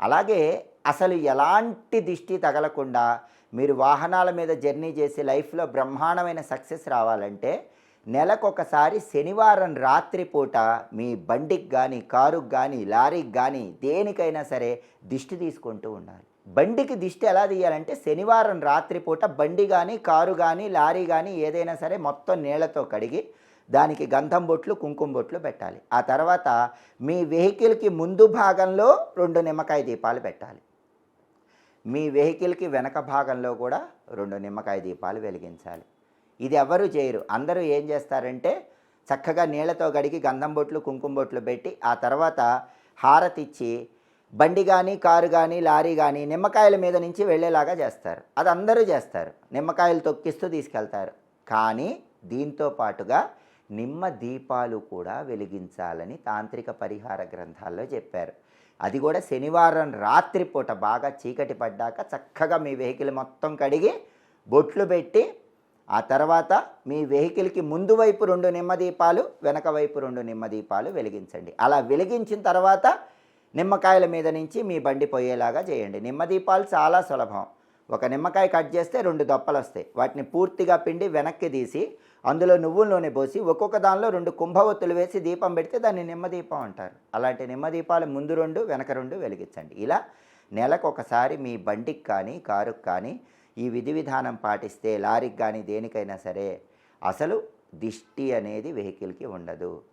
అలాగే అసలు ఎలాంటి దిష్టి తగలకుండా మీరు వాహనాల మీద జర్నీ చేసి లైఫ్లో బ్రహ్మాండమైన సక్సెస్ రావాలంటే నెలకొకసారి శనివారం రాత్రిపూట మీ బండికి కానీ కారుకు కానీ లారీకి కానీ దేనికైనా సరే దిష్టి తీసుకుంటూ ఉండాలి. బండికి దిష్టి ఎలా తీయాలంటే శనివారం రాత్రిపూట బండి కానీ కారు కానీ లారీ కానీ ఏదైనా సరే మొత్తం నీళ్ళతో కడిగి దానికి గంధం బొట్లు కుంకుమ బొట్లు పెట్టాలి. ఆ తర్వాత మీ వెహికల్కి ముందు భాగంలో రెండు నిమ్మకాయ దీపాలు పెట్టాలి. మీ వెహికల్కి వెనక భాగంలో కూడా రెండు నిమ్మకాయ దీపాలు వెలిగించాలి. ఇది ఎవరు చేయరు. అందరూ ఏం చేస్తారంటే చక్కగా నీళ్ళతో గడిగి గంధం బొట్లు కుంకుమ బొట్లు పెట్టి ఆ తర్వాత హారతిచ్చి బండి కానీ కారు కానీ లారీ కానీ నిమ్మకాయల మీద నుంచి వెళ్ళేలాగా చేస్తారు. అది అందరూ చేస్తారు. నిమ్మకాయలు తొక్కిస్తూ తీసుకెళ్తారు. కానీ దీంతో పాటుగా నిమ్మ దీపాలు కూడా వెలిగించాలని తాంత్రిక పరిహార గ్రంథాల్లో చెప్పారు. అది కూడా శనివారం రాత్రిపూట బాగా చీకటి పడ్డాక చక్కగా మీ వెహికల్ మొత్తం కడిగి బొట్లు పెట్టి ఆ తర్వాత మీ వెహికల్కి ముందు వైపు రెండు నిమ్మదీపాలు వెనక వైపు రెండు నిమ్మదీపాలు వెలిగించండి. అలా వెలిగించిన తర్వాత నిమ్మకాయల మీద నుంచి మీ బండి పోయేలాగా చేయండి. నిమ్మదీపాలు చాలా సులభం. ఒక నిమ్మకాయ కట్ చేస్తే రెండు దొప్పలు వస్తాయి. వాటిని పూర్తిగా పిండి వెనక్కి తీసి అందులో నువ్వుల నూనె పోసి ఒక్కొక్క దానిలో రెండు కుంభవత్తులు వేసి దీపం పెడితే దాన్ని నిమ్మదీపం అంటారు. అలాంటి నిమ్మదీపాలు ముందు రెండు వెనక రెండు వెలిగించండి. ఇలా నెలకు ఒకసారి మీ బండికి కానీ కారుకు కానీ ఈ విధి విధానం పాటిస్తే లారీకి కానీ దేనికైనా సరే అసలు దిష్టి అనేది వెహికల్కి ఉండదు.